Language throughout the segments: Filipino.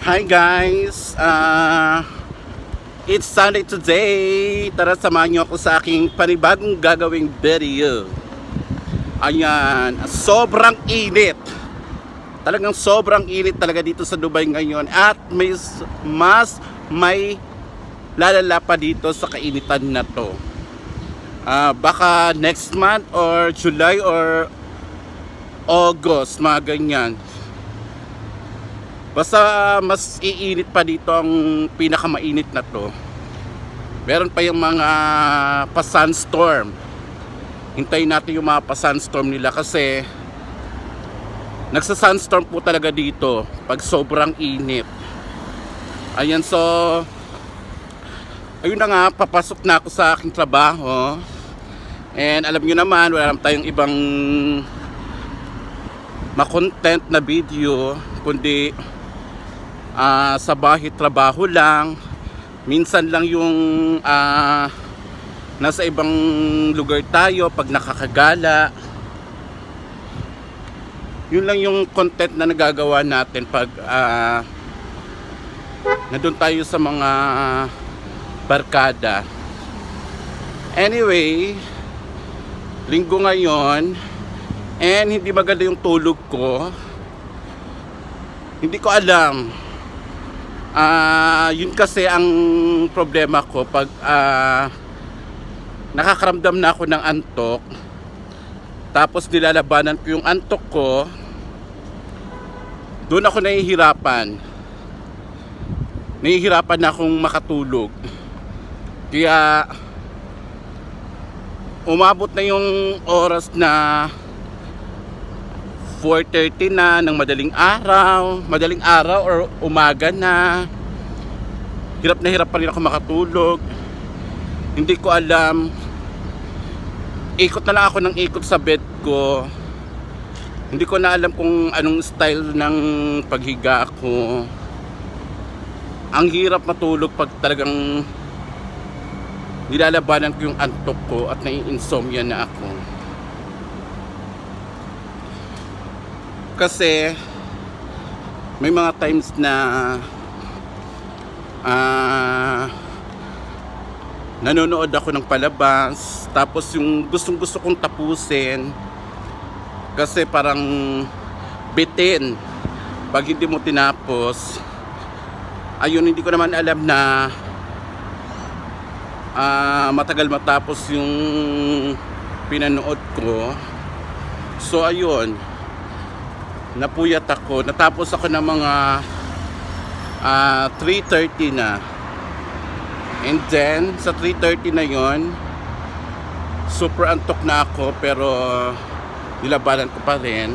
Hi guys! Uh, it's Sunday today! Tara samahan niyo ako sa aking panibagong gagawing video. Ayan, sobrang init. Talagang sobrang init talaga dito sa Dubai ngayon at may mas may lalala pa dito sa kainitan na to. Ah, baka next month or July or August, mga ganyan. Basta mas iinit pa dito ang pinakamainit na to. Meron pa yung mga pa-sunstorm. Hintayin natin yung mga pa-sunstorm nila kasi nagsa-sunstorm po talaga dito pag sobrang init. Ayan so ayun na nga papasok na ako sa aking trabaho. And alam nyo naman wala naman tayong ibang ma-content na video kundi ah, sa bahay trabaho lang. Minsan lang yung ah, nasa ibang lugar tayo pag nakakagala. Yun lang yung content na nagagawa natin pag ah, nandun tayo sa mga barkada. Anyway linggo ngayon and hindi maganda yung tulog ko. Hindi ko alam Ah, yun kasi ang problema ko pag ah, nakakaramdam na ako ng antok tapos nilalabanan ko yung antok ko doon ako nahihirapan. Nahihirapan na akong makatulog. Kaya umabot na yung oras na 4.30 na ng madaling araw, madaling araw or umaga na. Hirap na hirap pa rin ako makatulog. Hindi ko alam. Ikot na lang ako ng ikot sa bed ko. Hindi ko na alam kung anong style ng paghiga ko. Ang hirap matulog pag talagang nilalabanan ko yung antok ko at nai-insomnia na ako. Kasi may mga times na ah nanonood ako ng palabas tapos yung gustong gusto kong tapusin kasi parang bitin. Pag hindi mo tinapos ayun hindi ko naman alam na ah, matagal matapos yung pinanood ko. So ayun napuyat ako. Natapos ako ng mga ah, 3.30 na. And then, sa 3.30 na yon super antok na ako pero nilabanan ko pa rin.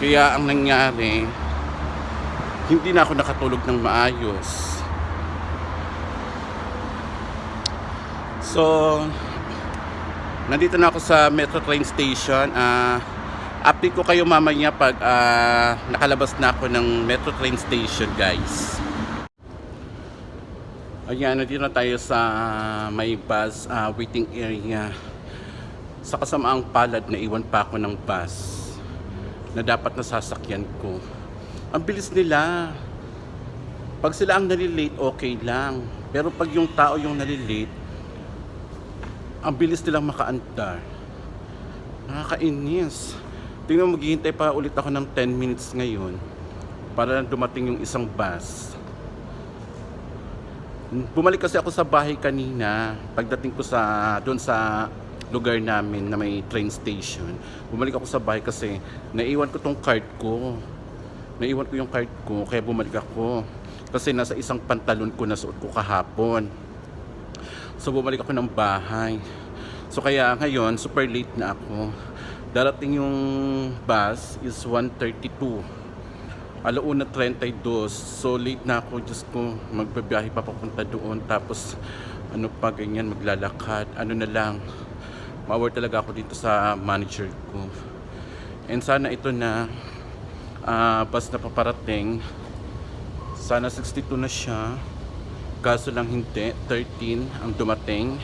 Kaya ang nangyari, hindi na ako nakatulog ng maayos. So, nandito na ako sa Metro Train Station. Ah, update ko kayo mamaya pag ah, nakalabas na ako ng Metro Train Station guys. Ayan nandito na tayo sa may bus ah, waiting area. Sa kasamaang palad na iwan pa ako ng bus na dapat nasasakyan ko. Ang bilis nila. Pag sila ang nalilate okay lang. Pero pag yung tao yung nalilate ang bilis nilang makaandar nakakainis Tingnan mo, maghihintay pa ulit ako ng 10 minutes ngayon para dumating yung isang bus. Bumalik kasi ako sa bahay kanina pagdating ko sa doon sa lugar namin na may train station. Bumalik ako sa bahay kasi naiwan ko tong card ko. Naiwan ko yung card ko kaya bumalik ako. Kasi nasa isang pantalon ko na suot ko kahapon. So bumalik ako ng bahay. So kaya ngayon super late na ako darating yung bus is 1.32 alauna 32 so late na ako. Diyos ko magbabiyahe pa papunta doon. Tapos ano pa ganyan maglalakad. Ano na lang. Mawar talaga ako dito sa manager ko. And sana ito na ah, bus na paparating. Sana 62 na siya. Kaso lang hindi 13 ang dumating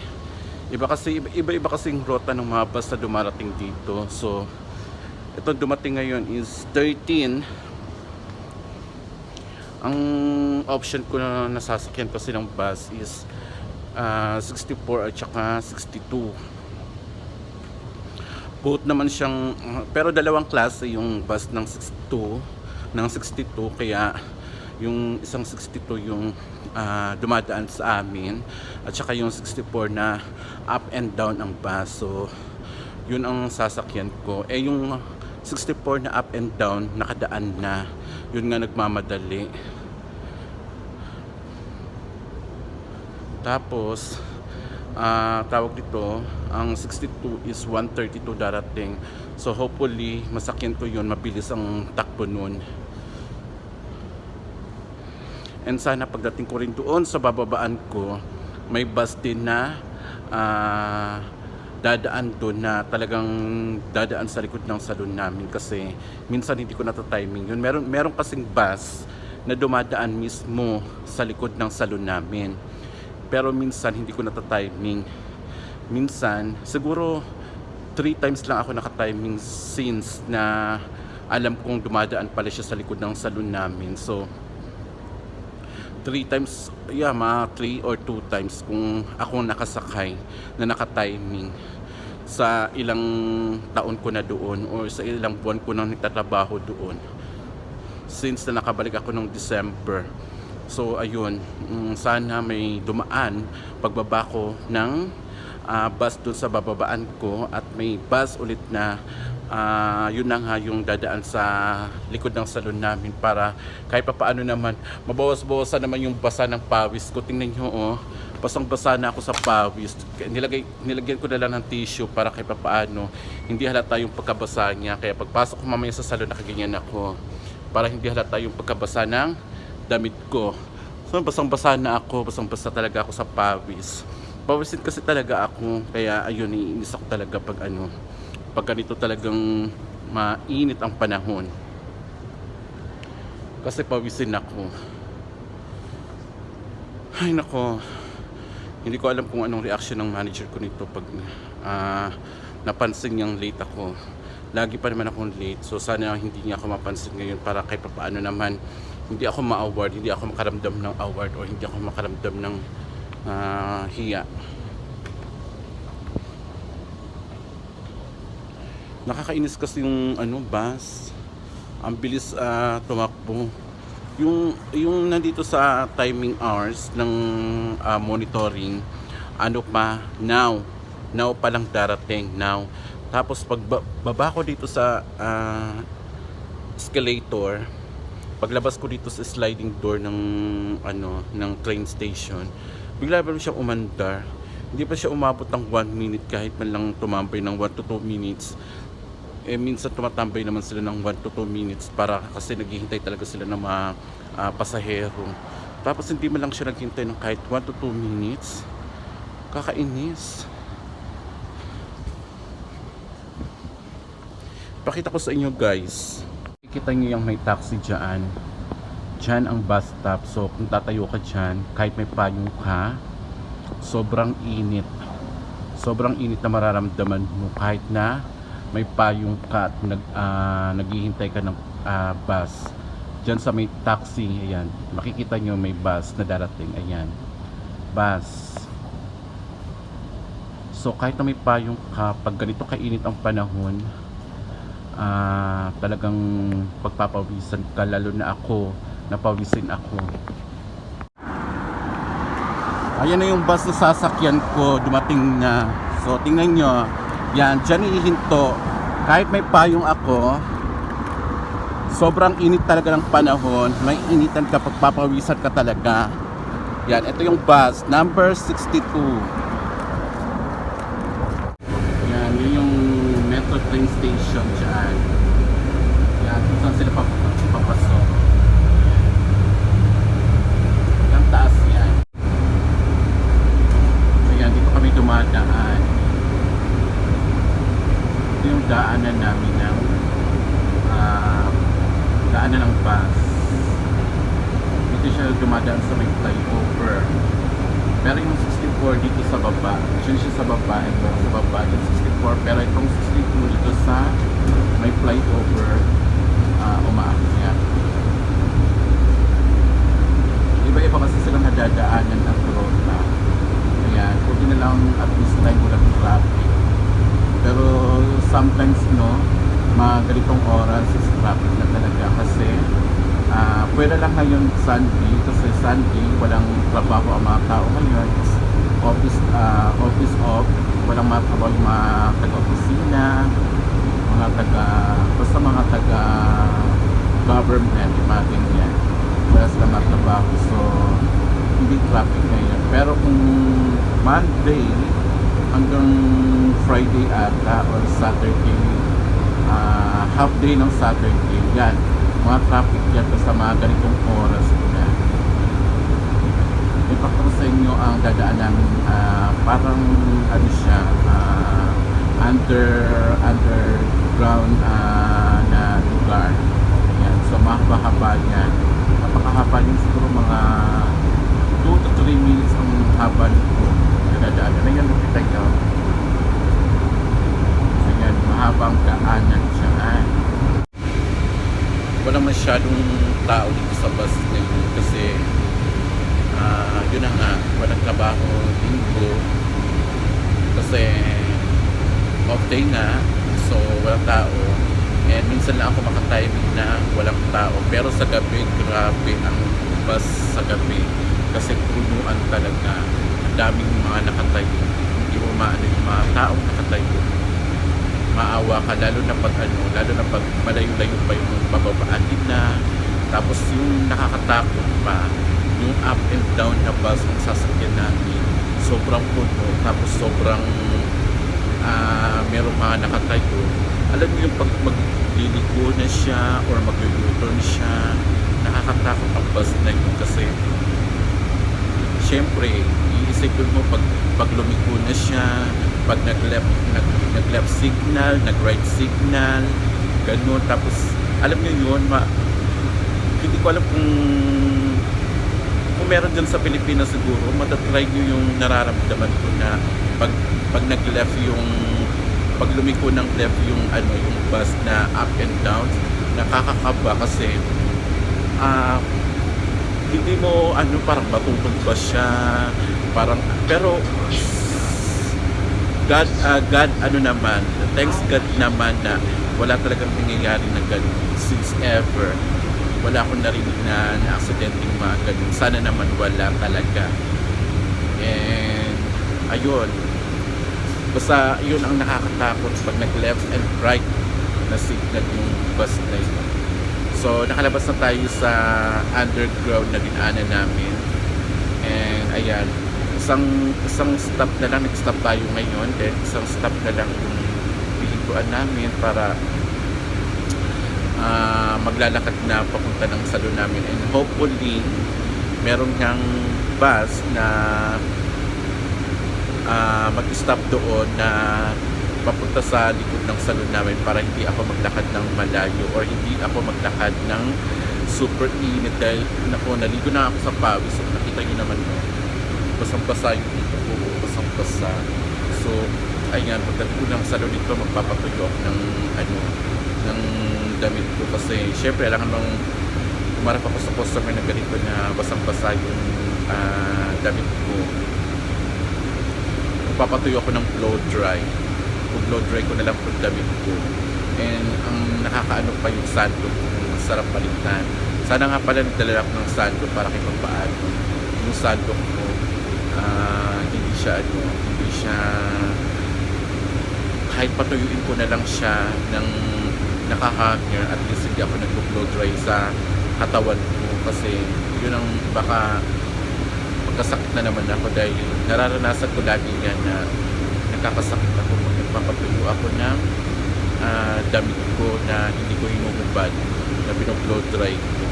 Iba kasi iba iba kasing rota ng mga bus na dumarating dito. So ito dumating ngayon is 13 Ang option ko na nasasakyan kasi ng bus is ah, 64 at saka 62. Both naman siyang, pero dalawang klase yung bus ng 62, ng 62, kaya yung isang 62 yung ah, dumadaan sa amin at saka yung 64 na up and down ang bus. So, yun ang sasakyan ko. Eh yung 64 na up and down, nakadaan na. Yun nga nagmamadali. Tapos, ah tawag dito, ang 62 is 132 darating. So hopefully, masakyan ko yun, mabilis ang takbo nun. And sana pagdating ko rin doon sa bababaan ko, may bus din na ah, dadaan doon na talagang dadaan sa likod ng salon namin kasi minsan hindi ko nata-timing yun. Meron, meron kasing bus na dumadaan mismo sa likod ng salon namin. Pero minsan hindi ko nata-timing. Minsan, siguro three times lang ako naka-timing since na alam kong dumadaan pala siya sa likod ng salon namin. So, three times, yeah, mga three or two times kung ako nakasakay na naka-timing sa ilang taon ko na doon or sa ilang buwan ko nang nagtatrabaho doon since na nakabalik ako nung December. So ayun, mm, sana may dumaan pagbaba ko ng ah, bus doon sa bababaan ko at may bus ulit na ah, yun na nga yung dadaan sa likod ng salon namin para kahit pa paano naman mabawas-bawasan naman yung basa ng pawis ko. Tingnan nyo oh, basang-basa na ako sa pawis. Nilagay, nilagyan ko na lang ng tissue para kahit pa paano hindi halata yung pagkabasa niya. Kaya pagpasok ko mamaya sa salon nakaganyan ako para hindi halata yung pagkabasa ng damit ko. So basang-basa na ako, basang-basa talaga ako sa pawis. Pawisin kasi talaga ako, kaya ayun, iinis ako talaga pag ano, pag ganito talagang mainit ang panahon. Kasi pawisin ako. Ay nako, hindi ko alam kung anong reaction ng manager ko nito pag ah, napansin niyang late ako. Lagi pa naman akong late, so sana hindi niya ako mapansin ngayon para kahit pa paano naman hindi ako ma-award, hindi ako makaramdam ng award o hindi ako makaramdam ng ah, hiya. Nakakainis kasi yung ano bus. Ang bilis ah, tumakbo. Yung yung nandito sa timing hours ng ah, monitoring ano pa now now pa lang darating now tapos pag ba- baba ko dito sa ah, escalator paglabas ko dito sa sliding door ng ano ng train station bigla pa rin siya umandar. Hindi pa siya umabot ng 1 minute kahit man lang tumambay ng 1 to 2 minutes. Eh minsan tumatambay naman sila ng 1 to 2 minutes para kasi naghihintay talaga sila ng mga ah, pasahero. Tapos hindi man lang siya naghintay ng kahit 1 to 2 minutes kakainis. Pakita ko sa inyo guys. Kita nyo yung may taxi dyan. Dyan ang bus stop. So, kung tatayo ka dyan, kahit may payong ka, sobrang init. Sobrang init na mararamdaman mo kahit na may payong ka at nag, ah, naghihintay ka ng ah, bus. Dyan sa may taxi, ayan. Makikita nyo may bus na darating. Ayan. Bus. So, kahit na may payong ka, pag ganito kainit ang panahon, ah talagang pagpapawisan ka lalo na ako napawisin ako. Ayan na yung bus na sasakyan ko dumating na. So tingnan nyo. Yan dyan ihinto. Kahit may payong ako sobrang init talaga ng panahon. May initan ka pagpapawisan ka talaga. Yan ito yung bus number 62 yan, yun yung metro train station dyan. Yan, kung saan sila pap- papasok. Ang taas yan. Ayan, dito kami dumadaan. Ito yung daanan namin ng ah, daanan ng bus. Dito siya dumadaan sa may flyover. Pero yung 64 dito sa baba, dyan siya sa baba, ito sa baba, yung 64. Pero itong 62 dito sa may flyover, uh, umaakyat. pwede lang ngayon Sunday kasi Sunday walang trabaho ang mga tao ngayon. It's office, ah, office off. Walang mga trabaho yung mga taga-opisina, mga taga, basta mga taga government, yung mga ganyan. Wala sila mga trabaho. So, hindi traffic ngayon. Pero kung Monday hanggang Friday ata or Saturday, ah, half day ng Saturday, yan. Mga traffic yan sa mga ganitong oras na. Ipakita sa inyo ang dadaan namin ah, parang ano siya ah, under underground ah, na lugar. Yan. So mahaba-haba yan. Napakahaba yan siguro mga 2 to 3 minutes ang haba nito. Nadadaan. Ayan, nakita nyo. Ayan, mahabang daanan siya. Ay. Wala masyadong tao dito sa bus ngayon kasi ah yun na nga, walang trabaho linggo kasi off day na so walang tao and minsan lang ako makatiming na walang tao pero sa gabi grabe ang bus sa gabi kasi punuan talaga ang daming mga nakatayo hindi mo maano yung mga taong nakatayo. Maawa ka lalo na pag ano lalo na pag malayo-layo pa yung bababaanin na. Tapos yung nakakatakot pa yung up and down na bus ang sasakyan namin sobrang puno tapos sobrang ah merong mga nakatayo. Alam mo yung pag magliliko na siya or mag-u-turn siya nakakatakot ang bus na yun kasi syempre iisipin mo pag, pag lumiko na siya pag nag left nag, nag left signal nag right signal ganun. Tapos alam niyo yun ma, hindi ko alam kung kung meron dyan sa Pilipinas siguro matatry nyo yung nararamdaman ko na pag pag nag left yung pag lumiko ng left yung ano yung bus na up and down nakakakaba kasi ah hindi mo ano parang matutog ba siya? Parang pero God ah, God ano naman thanks God naman na wala talagang nangyayari na ganun since ever. Wala akong narinig na na aksidenteng mga ganun. Sana naman wala talaga. And ayun. Basta yun ang nakakatakot pag nag left and right na signal yung bus na yun. So, nakalabas na tayo sa underground na dinaanan namin. And, ayan. Isang, isang stop na lang, nag-stop tayo ngayon. Then, isang stop na lang yung biliguan namin para ah, maglalakad na papunta ng salon namin. And hopefully, meron ngang bus na ah, mag-stop doon na papunta sa likod ng salon namin para hindi ako maglakad ng malayo or hindi ako maglakad ng super init dahil nako, naligo na ako sa pawis so nakita nyo naman no, basang-basa yung dito ko basang-basa so ayan pagdating ko ng salon dito magpapatuyo ako ng ano ng damit ko. Kasi syempre alam nang umarap ako sa customer na ganito na basang-basa yung ah, damit ko. Magpapatuyo ako ng blow dry. Blow dry ko na lang po damit ko. And ang nakakaano pa yung sando ko masarap baliktad sana nga pala nagdala ng sando para kay paano yung sando ko ah, hindi siya ano hindi siya kahit patuyuin ko na lang siya ng nakahanger at least hindi ako nag-blow dry sa katawan ko kasi yun ang baka magkasakit na naman ako dahil nararanasan ko lagi yan na nakakasakit ako pag nagpapatuyo ako ng ah, damit ko na hindi ko hinububad na binoblow dry ko.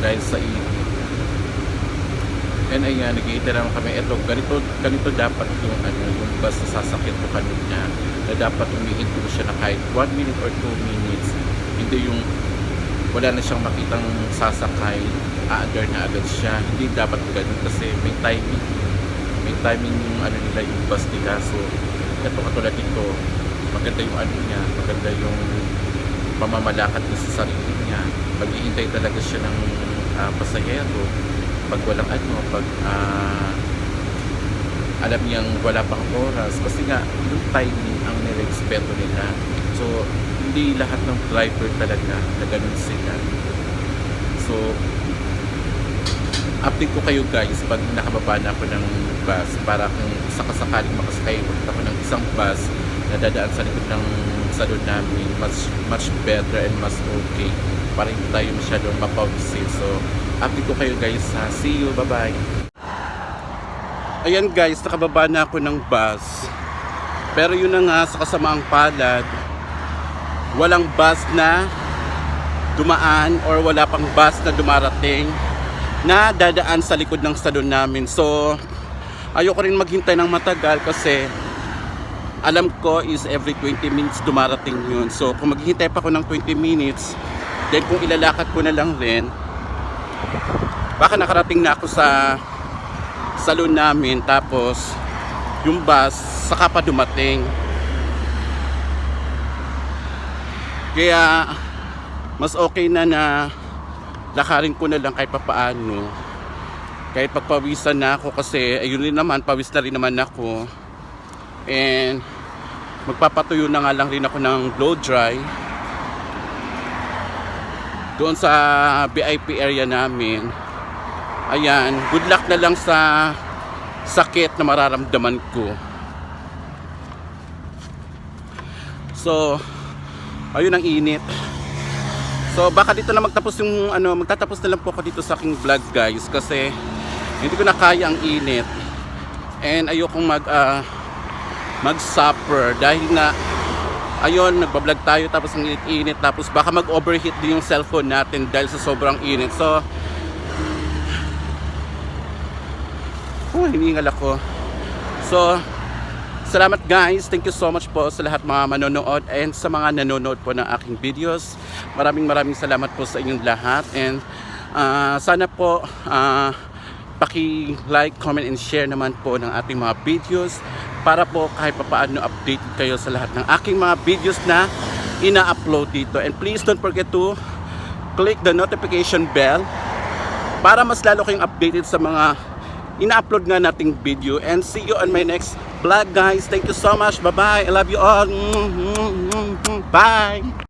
Dahil sa init and ayan nag-iita naman kami eto ganito, ganito dapat yung ano yung bus na sasakyan ko kanina na dapat umihinto siya na kahit 1 minute or 2 minutes hindi yung wala na siyang makitang sasakay aagad na agad siya. Hindi dapat ganun kasi may timing may timing yung ano nila yung bus nila. So ito katulad dito maganda yung ano niya maganda yung pamamalakad niya sa sarili niya. Maghihintay talaga siya ng ah, pasahero pag walang ano pag ah, alam niyang wala pang oras. Kasi nga yung timing ang nirespeto nila. So hindi lahat ng driver talaga na ganun sila. So, update ko kayo guys pag nakababa na ako ng bus para kung sakasakaling makasakay ulit ako ng isang bus na dadaan sa likod ng salon namin much, much better and mas okay. Para hindi tayo masyadong mapawisin. So, update ko kayo guys ha. See you. Bye-bye. Ayan guys, nakababa na ako ng bus. Pero yun na nga sa kasamaang palad, walang bus na dumaan or wala pang bus na dumarating na dadaan sa likod ng salon namin. So, ayoko rin maghintay ng matagal kasi alam ko is every 20 minutes dumarating yun. So, kung maghihintay pa ako ng 20 minutes, then kung ilalakad ko na lang rin, baka nakarating na ako sa salon namin tapos yung bus saka pa dumating. Kaya mas okay na na lakarin ko na lang kahit papaano. Kahit pagpawisan na ako kasi ayun rin naman, pawis na rin naman ako. And magpapatuyo na nga lang rin ako ng blow dry doon sa VIP area namin. Ayan, good luck na lang sa sakit na mararamdaman ko. So, ayun ang init. So, baka dito na magtapos yung ano, magtatapos na lang po ako dito sa aking vlog, guys, kasi hindi ko na kaya ang init. And ayokong mag ah, mag-suffer dahil nga ayun, nagbablog tayo tapos ang init-init tapos baka mag-overheat din yung cellphone natin dahil sa sobrang init. So, oh, hiningal ako. So, salamat guys. Thank you so much po sa lahat mga manonood and sa mga nanonood po ng aking videos. Maraming maraming salamat po sa inyong lahat and ah, sana po ah, paki-like, comment and share naman po ng ating mga videos para po kahit papaano update kayo sa lahat ng aking mga videos na ina-upload dito. And please don't forget to click the notification bell para mas lalo kayong updated sa mga ina-upload nga nating video. And see you on my next vlog guys. Thank you so much. Bye-bye. I love you all. Bye.